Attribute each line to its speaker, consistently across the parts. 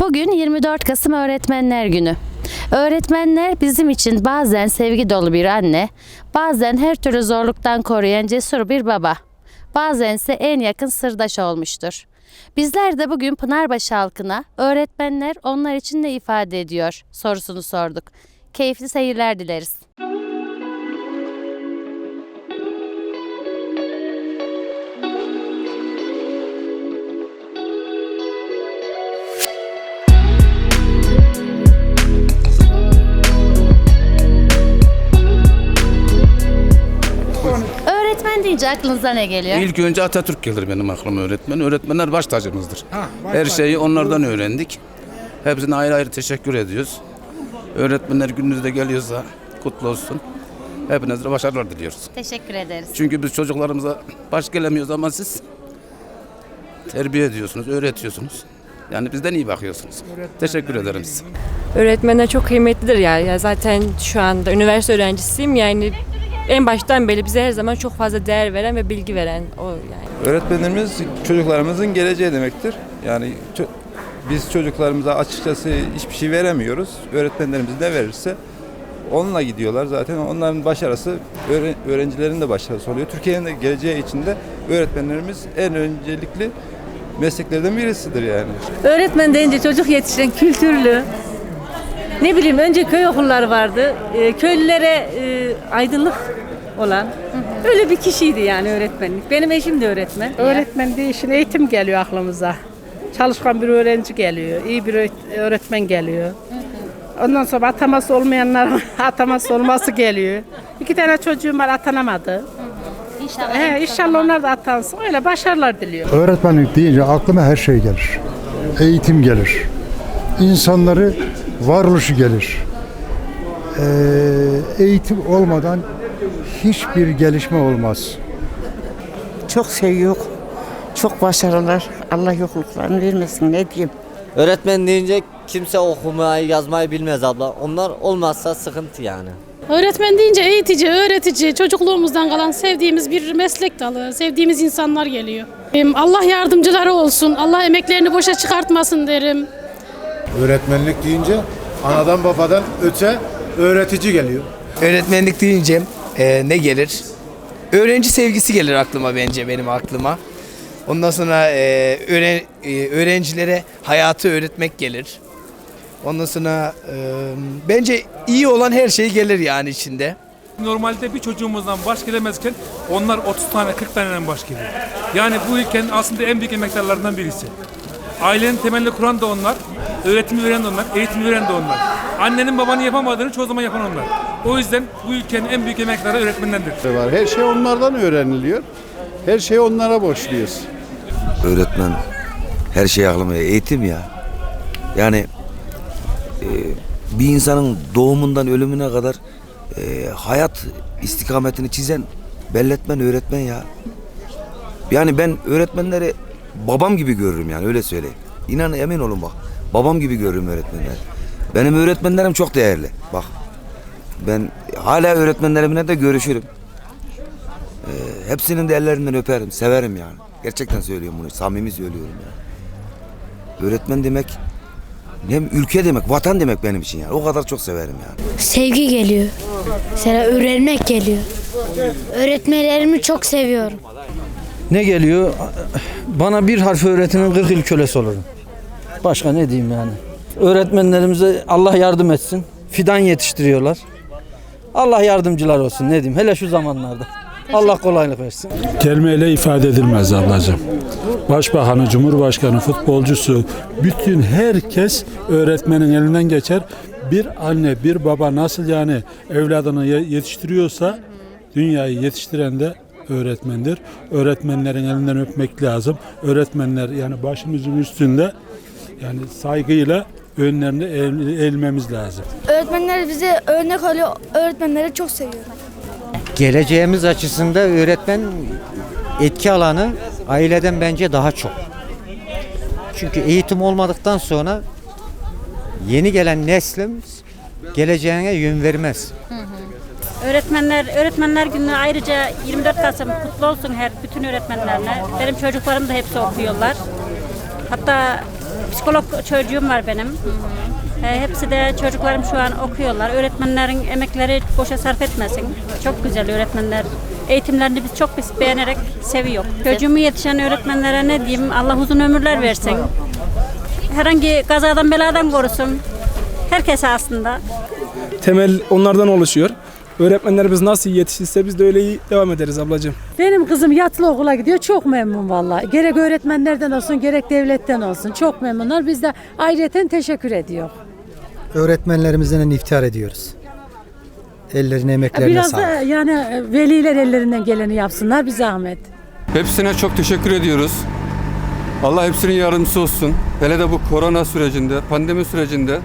Speaker 1: Bugün 24 Kasım Öğretmenler Günü. Öğretmenler bizim için bazen sevgi dolu bir anne, bazen her türlü zorluktan koruyan cesur bir baba, bazense en yakın sırdaş olmuştur. Bizler de bugün Pınarbaşı halkına öğretmenler onlar için ne ifade ediyor sorusunu sorduk. Keyifli seyirler dileriz. Deyince aklınıza ne geliyor?
Speaker 2: İlk önce Atatürk gelir benim aklıma öğretmen. Öğretmenler baş tacımızdır. Her şeyi onlardan öğrendik. Hepsine ayrı ayrı teşekkür ediyoruz. Öğretmenler gününüz de geliyorsa kutlu olsun. Hepinize de başarılar diliyoruz.
Speaker 1: Teşekkür ederiz.
Speaker 2: Çünkü biz çocuklarımıza baş gelemiyoruz ama siz terbiye ediyorsunuz, öğretiyorsunuz. Yani bizden iyi bakıyorsunuz. Teşekkür ederim size.
Speaker 3: Öğretmenler çok kıymetlidir ya. ya. Zaten şu anda üniversite öğrencisiyim yani en baştan beri bize her zaman çok fazla değer veren ve bilgi veren o yani.
Speaker 4: Öğretmenlerimiz çocuklarımızın geleceği demektir. Yani ço- biz çocuklarımıza açıkçası hiçbir şey veremiyoruz. Öğretmenlerimiz ne verirse onunla gidiyorlar zaten. Onların başarısı öğre- öğrencilerin de başarısı oluyor. Türkiye'nin de geleceği için de öğretmenlerimiz en öncelikli mesleklerden birisidir yani.
Speaker 5: Öğretmen deyince çocuk yetiştiren kültürlü. Ne bileyim önce köy okulları vardı. Ee, köylülere e, aydınlık olan öyle bir kişiydi yani öğretmenlik. Benim eşim de öğretmen.
Speaker 6: Öğretmen değişin eğitim geliyor aklımıza. Çalışkan bir öğrenci geliyor, iyi bir öğret- öğretmen geliyor. Ondan sonra ataması olmayanlar ataması olması geliyor. İki tane çocuğum var atanamadı.
Speaker 1: İnşallah.
Speaker 6: He, inşallah onlar da atansın. Öyle başarılar diliyor.
Speaker 7: Öğretmenlik deyince aklıma her şey gelir. Eğitim gelir. İnsanları varoluşu gelir. Ee, eğitim olmadan hiçbir gelişme olmaz.
Speaker 8: Çok seviyor. Çok başarılar. Allah yokluklarını vermesin ne diyeyim.
Speaker 9: Öğretmen deyince kimse okumayı yazmayı bilmez abla. Onlar olmazsa sıkıntı yani.
Speaker 10: Öğretmen deyince eğitici, öğretici, çocukluğumuzdan kalan sevdiğimiz bir meslek dalı, sevdiğimiz insanlar geliyor. Allah yardımcıları olsun, Allah emeklerini boşa çıkartmasın derim.
Speaker 11: Öğretmenlik deyince anadan babadan öte öğretici geliyor.
Speaker 12: Öğretmenlik deyince e, ne gelir? Öğrenci sevgisi gelir aklıma bence benim aklıma. Ondan sonra e, öğren, e, öğrencilere hayatı öğretmek gelir. Ondan sonra e, bence iyi olan her şey gelir yani içinde.
Speaker 13: Normalde bir çocuğumuzdan baş gelemezken onlar 30 tane 40 taneden baş geliyor. Yani bu ülkenin aslında en büyük emektarlarından birisi. Ailenin temelini kuran da onlar, öğretimi veren de onlar, eğitimi veren de onlar. Annenin babanın yapamadığını çoğu zaman yapan onlar. O yüzden bu ülkenin en büyük emektarı öğretmenlerdir.
Speaker 11: Var. Her şey onlardan öğreniliyor. Her şeyi onlara borçluyuz.
Speaker 14: Öğretmen her şey aklıma eğitim ya. Yani e, bir insanın doğumundan ölümüne kadar e, hayat istikametini çizen belletmen öğretmen ya. Yani ben öğretmenleri babam gibi görürüm yani öyle söyleyeyim. İnan emin olun bak. Babam gibi görürüm öğretmenleri. Benim öğretmenlerim çok değerli. Bak ben hala öğretmenlerimle de görüşürüm. E, hepsinin de ellerinden öperim, severim yani. Gerçekten söylüyorum bunu, samimi söylüyorum yani. Öğretmen demek hem ülke demek, vatan demek benim için yani. O kadar çok severim yani.
Speaker 10: Sevgi geliyor. Mesela öğrenmek geliyor. Öğretmenlerimi çok seviyorum.
Speaker 12: Ne geliyor? Bana bir harf öğretinin 40 yıl kölesi olurum. Başka ne diyeyim yani? Öğretmenlerimize Allah yardım etsin. Fidan yetiştiriyorlar. Allah yardımcılar olsun ne diyeyim. Hele şu zamanlarda. Allah kolaylık versin.
Speaker 13: Kelimeyle ifade edilmez ablacığım. Başbakanı, cumhurbaşkanı, futbolcusu, bütün herkes öğretmenin elinden geçer. Bir anne, bir baba nasıl yani evladını ye- yetiştiriyorsa dünyayı yetiştiren de öğretmendir. Öğretmenlerin elinden öpmek lazım. Öğretmenler yani başımızın üstünde yani saygıyla önlerine eğ- eğilmemiz lazım.
Speaker 10: Öğretmenler bize örnek oluyor. Öğretmenleri çok seviyorum.
Speaker 9: Geleceğimiz açısında öğretmen etki alanı aileden bence daha çok. Çünkü eğitim olmadıktan sonra yeni gelen neslimiz geleceğine yön vermez.
Speaker 5: Öğretmenler öğretmenler günü ayrıca 24 Kasım kutlu olsun her bütün öğretmenlerine. Benim çocuklarım da hepsi okuyorlar. Hatta
Speaker 15: psikolog çocuğum var benim. E, hepsi de çocuklarım şu an okuyorlar. Öğretmenlerin emekleri boşa sarf etmesin. Çok güzel öğretmenler. Eğitimlerini biz çok biz beğenerek seviyor. Çocuğumu yetişen öğretmenlere ne diyeyim? Allah uzun ömürler versin. Herhangi kazadan beladan korusun. Herkese aslında.
Speaker 3: Temel onlardan oluşuyor. Öğretmenlerimiz nasıl yetişirse biz de öyle iyi devam ederiz ablacığım.
Speaker 16: Benim kızım yatılı okula gidiyor. Çok memnun vallahi. Gerek öğretmenlerden olsun gerek devletten olsun. Çok memnunlar. Biz de ayrıyeten teşekkür ediyor.
Speaker 17: Öğretmenlerimizden iftihar ediyoruz. Ellerine emeklerine
Speaker 16: Biraz
Speaker 17: sağlık.
Speaker 16: da yani veliler ellerinden geleni yapsınlar bir zahmet.
Speaker 4: Hepsine çok teşekkür ediyoruz. Allah hepsinin yardımcısı olsun. Hele de bu korona sürecinde, pandemi sürecinde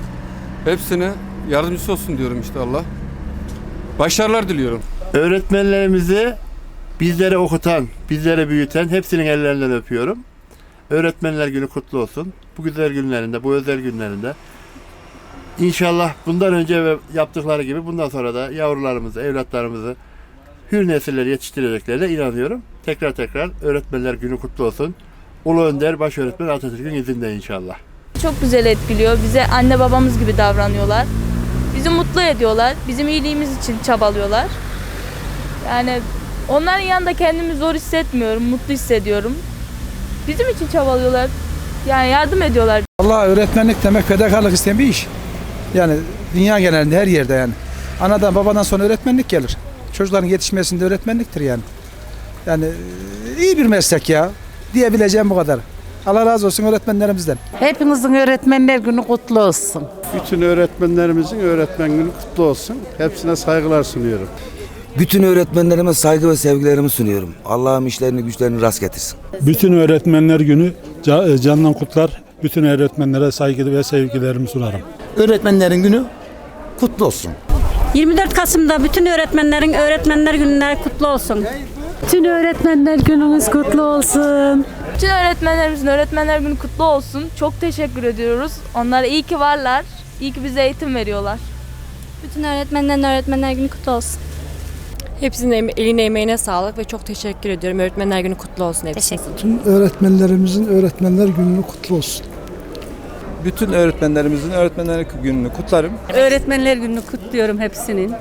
Speaker 4: hepsine yardımcısı olsun diyorum işte Allah. Başarılar diliyorum.
Speaker 18: Öğretmenlerimizi bizlere okutan, bizlere büyüten hepsinin ellerinden öpüyorum. Öğretmenler günü kutlu olsun. Bu güzel günlerinde, bu özel günlerinde. İnşallah bundan önce ve yaptıkları gibi bundan sonra da yavrularımızı, evlatlarımızı hür nesiller yetiştireceklerine inanıyorum. Tekrar tekrar öğretmenler günü kutlu olsun. Ulu Önder Baş Öğretmen Atatürk'ün izinde inşallah.
Speaker 6: Çok güzel etkiliyor. Bize anne babamız gibi davranıyorlar. Bizi mutlu ediyorlar. Bizim iyiliğimiz için çabalıyorlar. Yani onların yanında kendimi zor hissetmiyorum, mutlu hissediyorum. Bizim için çabalıyorlar. Yani yardım ediyorlar.
Speaker 19: Allah öğretmenlik demek fedakarlık isteyen bir iş. Yani dünya genelinde her yerde yani. Anadan babadan sonra öğretmenlik gelir. Çocukların yetişmesinde öğretmenliktir yani. Yani e, iyi bir meslek ya. Diyebileceğim bu kadar. Allah razı olsun öğretmenlerimizden.
Speaker 20: Hepinizin öğretmenler günü kutlu olsun.
Speaker 21: Bütün öğretmenlerimizin öğretmen günü kutlu olsun. Hepsine saygılar sunuyorum.
Speaker 14: Bütün öğretmenlerime saygı ve sevgilerimi sunuyorum. Allah'ım işlerini güçlerini rast getirsin.
Speaker 13: Bütün öğretmenler günü ca- candan kutlar. Bütün öğretmenlere saygı ve sevgilerimi sunarım.
Speaker 17: Öğretmenlerin günü kutlu olsun.
Speaker 15: 24 Kasım'da bütün öğretmenlerin öğretmenler günleri kutlu olsun.
Speaker 16: Bütün öğretmenler gününüz kutlu olsun.
Speaker 6: Bütün öğretmenlerimizin öğretmenler günü kutlu olsun. Çok teşekkür ediyoruz. Onlara iyi ki varlar. İyi ki bize eğitim veriyorlar.
Speaker 22: Bütün öğretmenlerin öğretmenler günü kutlu olsun.
Speaker 1: Hepsinin eline emeğine sağlık ve çok teşekkür ediyorum. Öğretmenler günü kutlu olsun hepsi.
Speaker 7: Tüm öğretmenlerimizin öğretmenler gününü kutlu olsun.
Speaker 5: Bütün öğretmenlerimizin öğretmenler gününü kutlarım.
Speaker 16: Öğretmenler gününü kutluyorum hepsinin.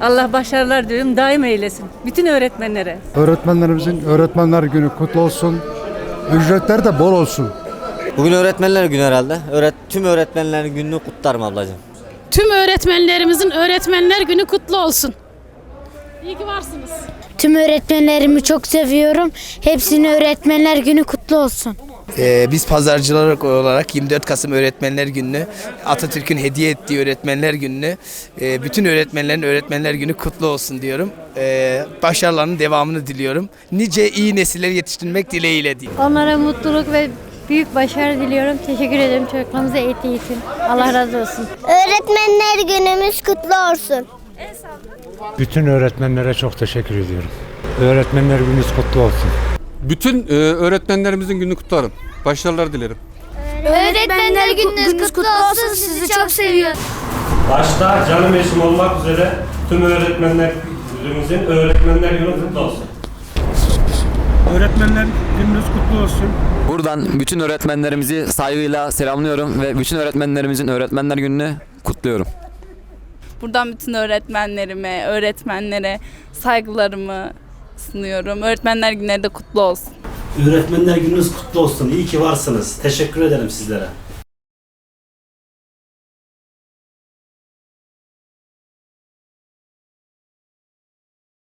Speaker 16: Allah başarılar diliyorum. Daim eylesin. Bütün öğretmenlere.
Speaker 7: Öğretmenlerimizin öğretmenler günü kutlu olsun. Ücretler de bol olsun.
Speaker 8: Bugün öğretmenler günü herhalde. Öğret tüm öğretmenlerin gününü kutlarım ablacığım.
Speaker 10: Tüm öğretmenlerimizin öğretmenler günü kutlu olsun. İyi ki varsınız.
Speaker 22: Tüm öğretmenlerimi çok seviyorum. Hepsinin öğretmenler günü kutlu olsun.
Speaker 12: Ee, biz pazarcılar olarak 24 Kasım Öğretmenler Günü'nü, Atatürk'ün hediye ettiği Öğretmenler Günü'nü, e, bütün öğretmenlerin Öğretmenler Günü kutlu olsun diyorum. Ee, başarılarının devamını diliyorum. Nice iyi nesiller yetiştirmek dileğiyle diyeyim.
Speaker 22: Onlara mutluluk ve büyük başarı diliyorum. Teşekkür ederim çocuklarımıza eğitim için. Allah razı olsun.
Speaker 23: Öğretmenler günümüz kutlu olsun.
Speaker 24: Bütün öğretmenlere çok teşekkür ediyorum. Öğretmenler gününüz kutlu olsun.
Speaker 4: Bütün e, öğretmenlerimizin gününü kutlarım. Başarılar dilerim.
Speaker 22: Öğretmenler gününüz kutlu olsun. Sizi çok seviyorum.
Speaker 25: Başta canım eşim olmak üzere tüm öğretmenlerimizin öğretmenler günü kutlu olsun.
Speaker 19: Öğretmenler gününüz kutlu olsun.
Speaker 26: Buradan bütün öğretmenlerimizi saygıyla selamlıyorum ve bütün öğretmenlerimizin öğretmenler gününü kutluyorum.
Speaker 6: Buradan bütün öğretmenlerime, öğretmenlere saygılarımı sunuyorum. Öğretmenler günleri de kutlu olsun.
Speaker 27: Öğretmenler gününüz kutlu olsun. İyi ki varsınız. Teşekkür ederim sizlere.